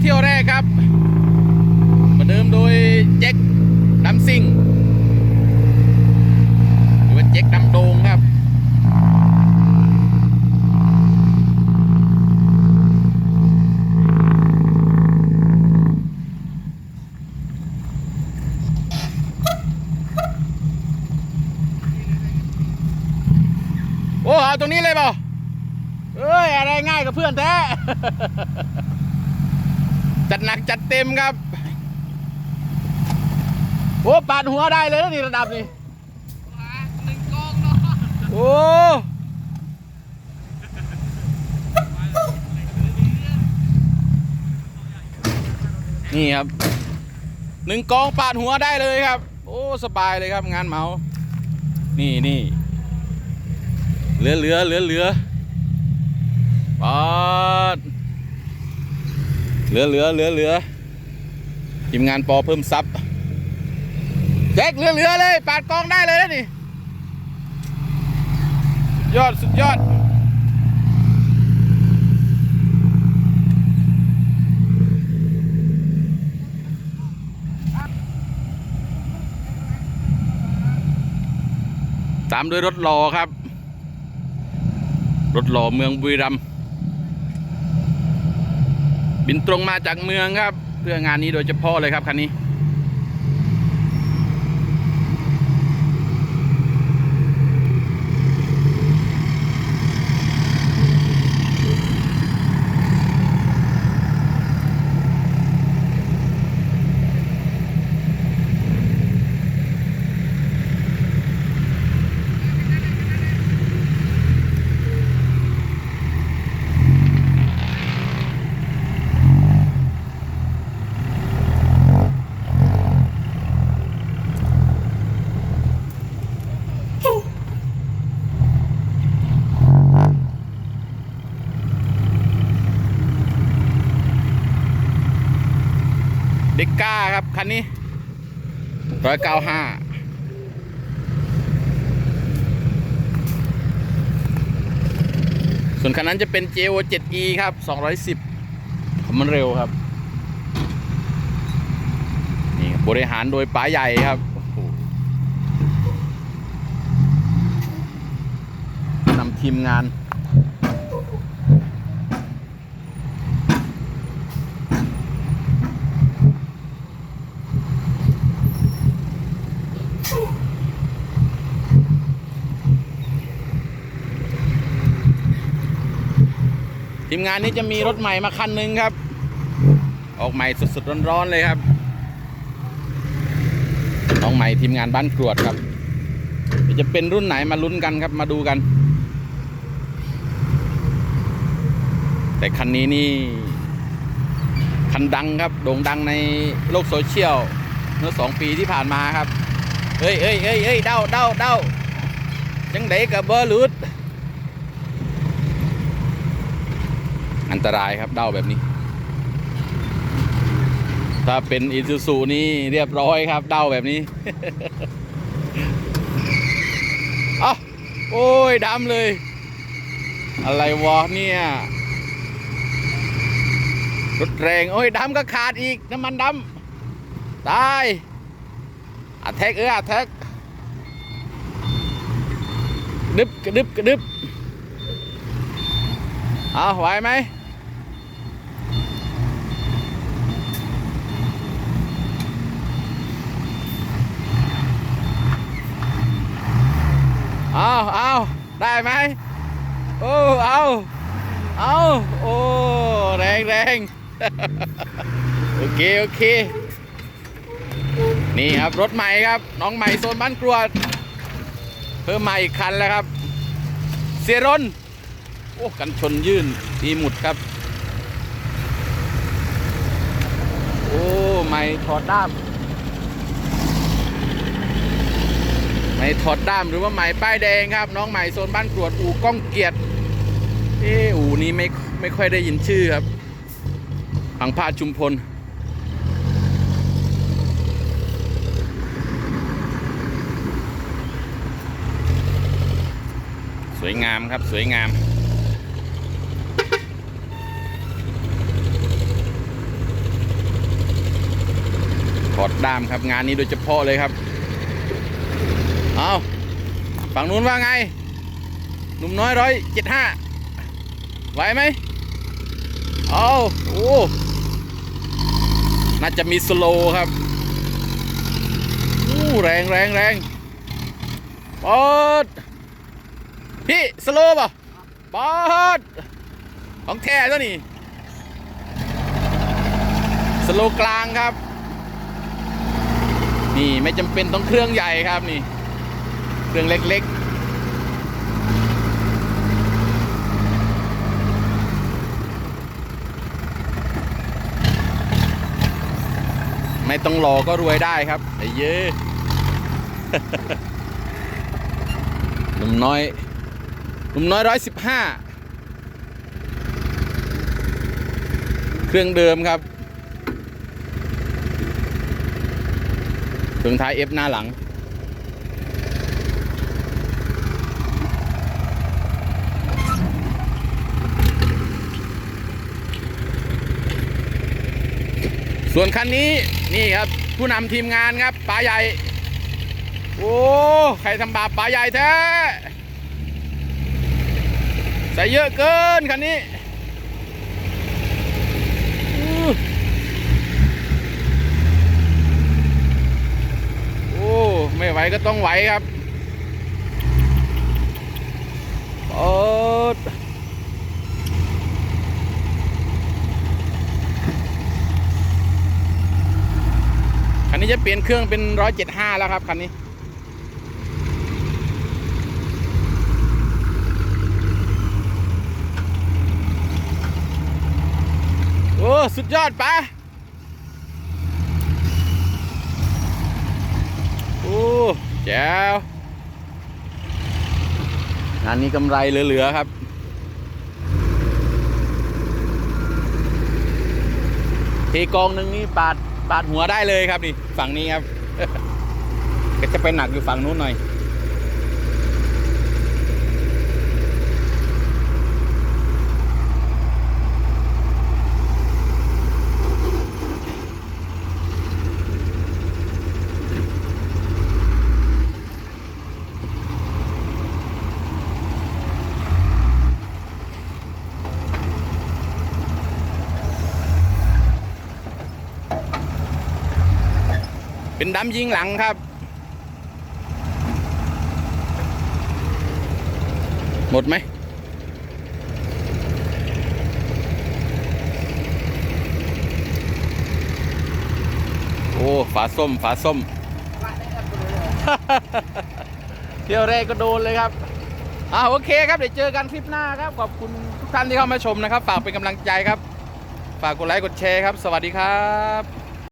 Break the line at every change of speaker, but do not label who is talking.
เที่ยวแรกครับประเดิมโดยเจ็คดัมซิงหรือว่าเจ็คดำโดงครับโอ้เอาตรงนี้เลยเปล่าเอ้ย อะไรง่ายกับเพื่อนแท้ จัดหนักจัดเต็มครับ โอ้ปาดหัวได้เลยนะนี่ระดับนี้
หนึ่งกองเนาะ
โอ้นี่ครับหนึ่งกองปาดหัวได้เลยครับ โอ้สบายเลยครับงานเหมา นี่นี่เหลือเหลือเหลือเหลือปาด เหลือเหลือเหลือเหลือทีมงานปอเพิ่มซับแจ็คเหลือเหลือเลย ปาดกองได้เลยนะนี่ ยอดสุดยอดตามด้วยรถรอครับ รถรอเมืองบุรีรัมย์ บินตรงมาจากเมืองครับ เพื่องานนี้โดยเฉพาะเลยครับคันนี้ ก้าครับ คันนี้ร้อยเก้าห้าส่วนคันนั้นจะเป็น JO 7E ครับ 210มันเร็วครับ นี่บริหารโดยป๋าใหญ่ครับนำทีมงาน ทีมงานนี้จะมีรถใหม่มาคันหนึ่งครับ ออกใหม่สดๆร้อนๆเลยครับน้องใหม่ทีมงานบ้านกรวดครับจะเป็นรุ่นไหนมาลุ้นกันครับมาดูกัน แต่คันนี้นี่คันดังครับ โด่งดังในโลกโซเชียลเมื่อสองปีที่ผ่านมาครับเฮ้ยเฮ้ยเฮ้ยเฮ้ยเด้าเด้าเด้าจังไดกับเบอร์ลุด อันตรายครับเด้าแบบนี้ ถ้าเป็นอิซูซูนี่เรียบร้อยครับเด้าแบบนี้เอ้าโอ้ยดำเลย อะไรวะเนี่ยรถแรงโอ้ยดำก็ขาดอีก น้ำมันดำตายอัดแท็กเอออัดแท็กดึบกระดึบกระดึบเอาไหวไหม เอาเอาได้ไหมโอ้เอาเอาโอ้แรงแรงโอเคโอเค นี่ครับรถใหม่ครับ น้องใหม่โซนบ้านกรวด เพิ่มมาอีกคันแล้วครับ เสียรนโอ้กันชนยื่นดีหมุดครับ โอ้ ไม่ถอดด้าม ไม่ถอดด้ามหรือว่าใหม่ป้ายแดงครับ น้องใหม่โซนบ้านกรวดอู่ก้องเกียรติเอออู่นี้ไม่ไม่ค่อยได้ยินชื่อครับพังพาดชุมพลสวยงามครับสวยงาม ถอดด้ามครับงานนี้โดยเฉพาะเลยครับ เอาฝั่งนู้นว่าไง หนุ่มน้อยร้อยเจ็ดห้าไหวไหมเอาโอ้น่าจะมีสโลว์ครับอู้แรงแรงแรงปอดพี่สโลว์ป่ะปอดของแท้ตัวนี้สโลว์กลางครับ นี่ไม่จำเป็นต้องเครื่องใหญ่ครับนี่ เครื่องเล็กๆ ไม่ต้องรอก็รวยได้ครับไอ้เย้หนุ่มน้อยหนุ่มน้อยร้อยสิบห้าเครื่องเดิมครับเครื่องท้ายเอฟหน้าหลัง ส่วนคันนี้นี่ครับผู้นำทีมงานครับป๋าใหญ่ โอ้ใครทำบาปป๋าใหญ่แท้ใส่เยอะเกินคันนี้โอ้ไม่ไหวก็ต้องไหวครับโอ๊ดคั นนี้จะเปลี่ยนเครื่องเป็นร้อยเจ็ดห้าแล้วครับคันนี้ โอ้ สุดยอดปะโอ้แจ๋วงานนี้กำไรเหลือ ๆ ครับเทกองหนึ่งนี่ปาด ปาดหัวได้เลยครับนี่ฝั่งนี้ครับ ก็จะไปหนักอยู่ฝั่งนู้นหน่อย เป็นดำยิงหลังครับ หมดไหมโอ้ฝาส้มฝาส้ม เที่ยวแรกก็โดนเลยครับอ่าโอเคครับ เดี๋ยวเจอกันคลิปหน้าครับ ขอบคุณทุกท่านที่เข้ามาชมนะครับ ฝากเป็นกำลังใจครับ ฝากกดไลค์กดแชร์ครับ สวัสดีครับ